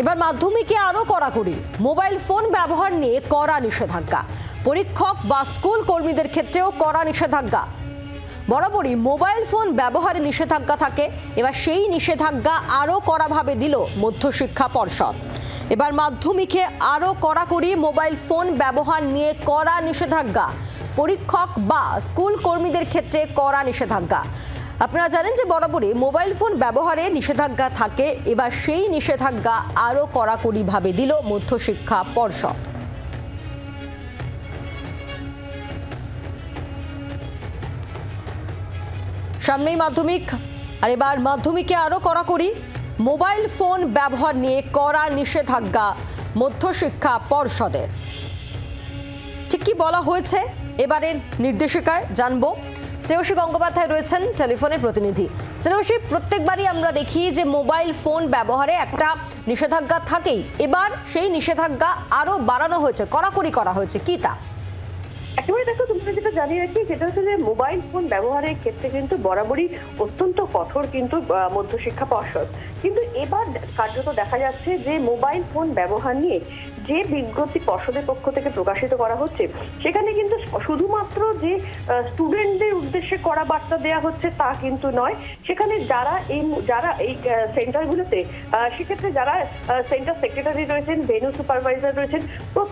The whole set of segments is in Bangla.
এবার মাধ্যমিকে আরও কড়াকড়ি। মোবাইল ফোন ব্যবহার নিয়ে কড়া নিষেধাজ্ঞা। পরীক্ষক বা স্কুল কর্মীদের ক্ষেত্রেও কড়া নিষেধাজ্ঞা। বরাবরই মোবাইল ফোন ব্যবহারে নিষেধাজ্ঞা থাকে। এবার সেই নিষেধাজ্ঞা আরও কড়াভাবে দিল মধ্যশিক্ষা পর্ষদ। এবার মাধ্যমিকে আরও কড়াকড়ি মোবাইল ফোন ব্যবহার নিয়ে কড়া নিষেধাজ্ঞা। পরীক্ষক বা স্কুল কর্মীদের ক্ষেত্রে কড়া নিষেধাজ্ঞা। আপনারা জানেন যে বরাবরই মোবাইল ফোন ব্যবহারে নিষেধাজ্ঞা থাকে, এবার সেই নিষেধাজ্ঞা আরও কড়াকড়িভাবে দিল মধ্যশিক্ষা পর্ষদ। সামনেই মাধ্যমিক, আর এবার মাধ্যমিকে আরও কড়াকড়ি। মোবাইল ফোন ব্যবহার নিয়ে কড়া নিষেধাজ্ঞা মধ্যশিক্ষা পর্ষদের। ঠিক কি বলা হয়েছে? এবারের নির্দেশিকায় জানব। শ্রেয়সী গঙ্গোপাধ্যায় রয়েছেন টেলিফোনের প্রতিনিধি। শ্রেয়সী, প্রত্যেকবারই আমরা দেখি যে মোবাইল ফোন ব্যবহারে একটা নিষেধাজ্ঞা থাকেই। এবার সেই নিষেধাজ্ঞা আরও বাড়ানো হয়েছে, কড়াকড়ি করা হয়েছে। কি তা? একেবারে দেখো তুমি যেটা জানিয়ে রাখি, সেটা হচ্ছে যে মোবাইল ফোন ব্যবহারের ক্ষেত্রে কিন্তু বরাবরই অত্যন্ত কঠোর কিন্তু মধ্যশিক্ষা পর্ষদ। কিন্তু এবার কার্যত দেখা যাচ্ছে যে মোবাইল ফোন ব্যবহার নিয়ে যে বিজ্ঞপ্তি পর্ষদের পক্ষ থেকে প্রকাশিত করা হচ্ছে, সেখানে কিন্তু শুধুমাত্র যে স্টুডেন্টদের উদ্দেশ্যে করা বার্তা দেওয়া হচ্ছে তা কিন্তু নয়। সেখানে যারা এই যারা এই সেন্টারগুলোতে সেক্ষেত্রে যারা সেন্টার সেক্রেটারি রয়েছেন ভেনু সুপারভাইজার রয়েছেন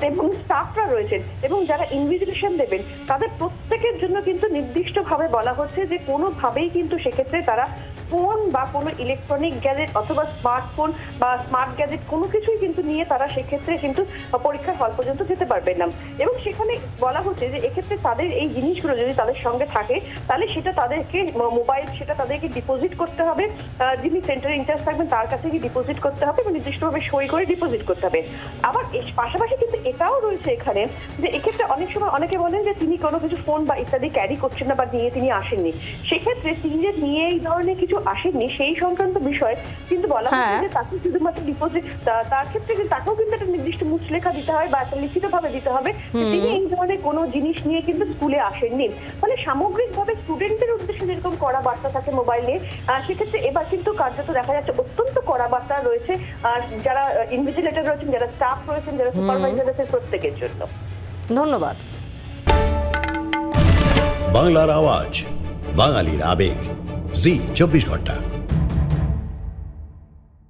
এবং স্টাফরা রয়েছেন, এবং যারা ইনভিজিলেশন দেবেন, তাদের প্রত্যেকের জন্য কিন্তু নির্দিষ্টভাবে বলা হচ্ছে যে কোনোভাবেই কিন্তু সেক্ষেত্রে তারা ফোন বা কোনো ইলেকট্রনিক গ্যাজেট অথবা স্মার্টফোন বা স্মার্ট গ্যাজেট কোনো কিছুই কিন্তু নিয়ে তারা সেক্ষেত্রে কিন্তু পরীক্ষার হল পর্যন্ত যেতে পারবেন না। এবং সেখানে বলা হচ্ছে যে এক্ষেত্রে তাদের এই জিনিসগুলো যদি তাদের সঙ্গে থাকে, তাহলে সেটা তাদেরকে মোবাইল সেটা তাদেরকে ডিপোজিট করতে হবে। যিনি সেন্টারে ইনচার্জ থাকবেন, তার কাছে গিয়ে ডিপোজিট করতে হবে এবং নির্দিষ্টভাবে সই করে ডিপোজিট করতে হবে। আবার পাশাপাশি কিন্তু এটাও রয়েছে এখানে যে এক্ষেত্রে অনেক সময় অনেকে বলেন যে তিনি কোনো কিছু ফোন বা ইত্যাদি ক্যারি করছেন না বা নিয়ে তিনি আসেননি। সেক্ষেত্রে তিনি যে নিয়ে এই ধরনের কিছু আসেননি সেই সংক্রান্ত বিষয় কিন্তু বলা হচ্ছে হ্যাঁ। যে তাকে শুধুমাত্র ডিপোজিট তার ক্ষেত্রে কিন্তু তাকেও কিন্তু একটা নির্দিষ্ট মুচলেখা দিতে হয় বা একটা লিখিত ভাবে দিতে হবে তিনি এই ধরনের কোনো জিনিস নিয়ে কিন্তু স্কুলে আসেননি। ফলে সামগ্রিকভাবে স্টুডেন্টদের উদ্দেশ্যে যেরকম কড়া বার্তা থাকে মোবাইল নিয়ে সেক্ষেত্রে এবার কিন্তু কার্যত দেখা যাচ্ছে অত্যন্ত কড়া বার্তা রয়েছে আহ, যারা ইনভিজিলেটর রয়েছেন যারা স্টাফ রয়েছেন যারা সুপারভাইজার রয়েছেন প্রত্যেকের জন্য। ধন্যবাদ। বাংলার আওয়াজ বাঙালির আবেগ। জি চব্বিশ ঘণ্টা।